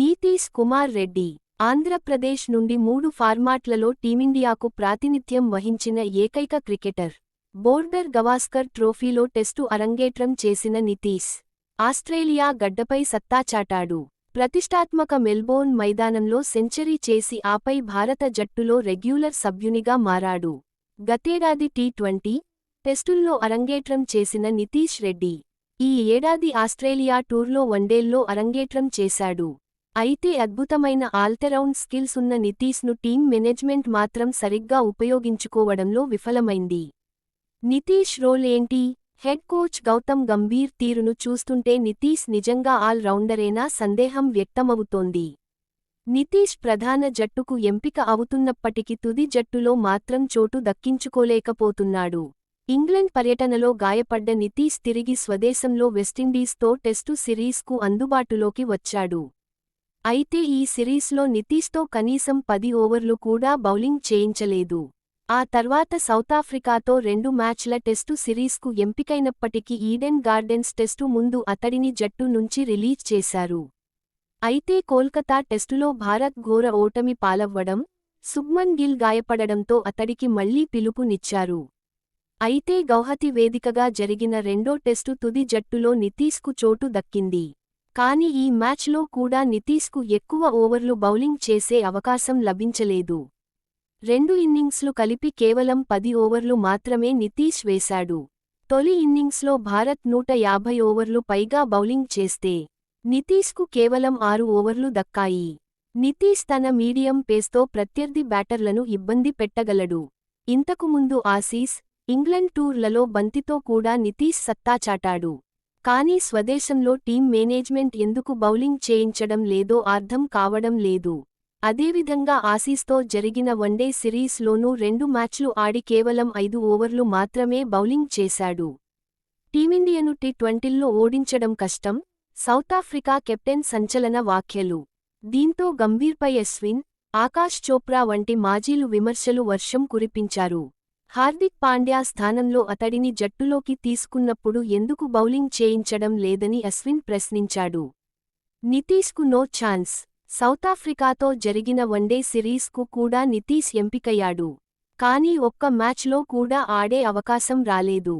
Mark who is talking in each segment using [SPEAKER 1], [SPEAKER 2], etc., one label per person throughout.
[SPEAKER 1] నీతీష్ కుమార్ రెడ్డి ఆంధ్రప్రదేశ్ నుండి మూడు ఫార్మాట్లలో టీమిండియాకు ప్రాతినిధ్యం వహించిన ఏకైక క్రికెటర్ బోర్డర్ గవాస్కర్ ట్రోఫీలో టెస్టు అరంగేట్రం చేసిన నితీష్ ఆస్ట్రేలియా గడ్డపై సత్తా చాటాడు. ప్రతిష్టాత్మక మెల్బోర్న్ మైదానంలో సెంచరీ చేసి ఆపై భారత జట్టులో రెగ్యులర్ సభ్యునిగా మారాడు. గతేడాది టీ ట్వంటీ టెస్టుల్లో అరంగేట్రం చేసిన నితీష్ రెడ్డి ఈ ఏడాది ఆస్ట్రేలియా టూర్లో వన్డేల్లో అరంగేట్రం చేశాడు. అయితే అద్భుతమైన ఆల్టరౌండ్ స్కిల్స్ ఉన్న నితీష్ను టీం మేనేజ్మెంట్ మాత్రం సరిగ్గా ఉపయోగించుకోవడంలో విఫలమైంది. నితీష్ రోల్ ఏంటి? హెడ్ కోచ్ గౌతమ్ గంభీర్ తీరును చూస్తుంటే నితీష్ నిజంగా ఆల్ రౌండరేనా సందేహం వ్యక్తమవుతోంది. నితీష్ ప్రధాన జట్టుకు ఎంపిక అవుతున్నప్పటికీ తుది జట్టులో మాత్రం చోటు దక్కించుకోలేకపోతున్నాడు. ఇంగ్లండ్ పర్యటనలో గాయపడ్డ నితీష్ తిరిగి స్వదేశంలో వెస్టిండీస్తో టెస్టు సిరీస్కు అందుబాటులోకి వచ్చాడు. అయితే ఈ సిరీస్లో నితీష్తో కనీసం పది ఓవర్లు కూడా బౌలింగ్ చేయించలేదు. ఆ తర్వాత సౌతాఫ్రికాతో రెండు మ్యాచ్ల టెస్టు సిరీస్కు ఎంపికైనప్పటికీ ఈడెన్ గార్డెన్స్ టెస్టు ముందు అతడిని జట్టు నుంచి రిలీజ్ చేశారు. అయితే కోల్కతా టెస్టులో భారత్ ఘోర ఓటమి పాలవ్వడం సుబ్మన్ గిల్ గాయపడడంతో అతడికి మళ్ళీ పిలుపునిచ్చారు అయితే గౌహతి వేదికగా జరిగిన రెండో టెస్టు తుది జట్టులో నితీష్కు చోటు దక్కింది. కాని ఈ మ్యాచ్లో కూడా నితీష్కు ఎక్కువ ఓవర్లు బౌలింగ్ చేసే అవకాశం లభించలేదు. రెండు ఇన్నింగ్స్లు కలిపి కేవలం పది ఓవర్లు మాత్రమే నితీష్ వేశాడు. తొలి ఇన్నింగ్స్లో భారత్ నూట యాభై ఓవర్లు పైగా బౌలింగ్ చేస్తే నితీష్కు కేవలం ఆరు ఓవర్లు దక్కాయి. నితీష్ తన మీడియం పేస్తో ప్రత్యర్థి బ్యాటర్లను ఇబ్బంది పెట్టగలడు. ఇంతకుముందు ఆసీస్ ఇంగ్లండ్ టూర్లలో బంతితో కూడా నితీష్ సత్తా చాటాడు. కానీ స్వదేశంలో టీం మేనేజ్మెంట్ ఎందుకు బౌలింగ్ చేయించడం లేదో అర్థం కావడం లేదు. అదేవిధంగా ఆసీస్తో జరిగిన వన్డే సిరీస్లోనూ రెండు మ్యాచ్లు ఆడి కేవలం ఐదు ఓవర్లు మాత్రమే బౌలింగ్ చేశాడు. టీమిండియాను టీ ట్వంటీల్లో ఓడించడం కష్టం సౌతాఫ్రికా కెప్టెన్ సంచలన వ్యాఖ్యలు. దీంతో గంభీర్పై అశ్విన్ ఆకాష్ చోప్రా వంటి మాజీలు విమర్శలు వర్షం కురిపించారు. హార్దిక్ పాండ్యా స్థానంలో అతడిని జట్టులోకి తీసుకున్నప్పుడు ఎందుకు బౌలింగ్ చేయించడం లేదని అశ్విన్ ప్రశ్నించాడు. నితీష్కు నో ఛాన్స్. సౌతాఫ్రికాతో జరిగిన వన్డే సిరీస్కు కూడా నితీష్ ఎంపికయ్యాడు. కానీ ఒక్క మ్యాచ్లో కూడా ఆడే అవకాశం రాలేదు.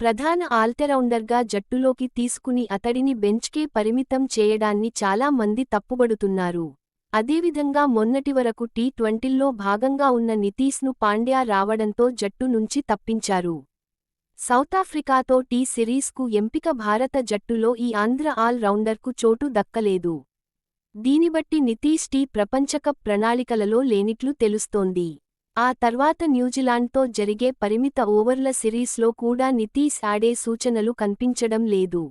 [SPEAKER 1] ప్రధాన ఆల్టరౌండర్గా జట్టులోకి తీసుకుని అతడిని బెంచ్కే పరిమితం చేయడాన్ని చాలా మంది తప్పుబడుతున్నారు. అదేవిధంగా మొన్నటివరకు టీ ట్వంటీల్లో భాగంగా ఉన్న నితీష్ను పాండ్యా రావడంతో జట్టు నుంచి తప్పించారు. సౌతాఫ్రికాతో టీ సిరీస్కు ఎంపిక భారత జట్టులో ఈ ఆంధ్ర ఆల్ రౌండర్కు చోటు దక్కలేదు. దీనిబట్టి నితీష్ టీ ప్రపంచకప్ ప్రణాళికలలో లేనిట్లు తెలుస్తోంది. ఆ తర్వాత న్యూజిలాండ్తో జరిగే పరిమిత ఓవర్ల సిరీస్లో కూడా నితీష్ ఆడే సూచనలు కనిపించడం లేదు.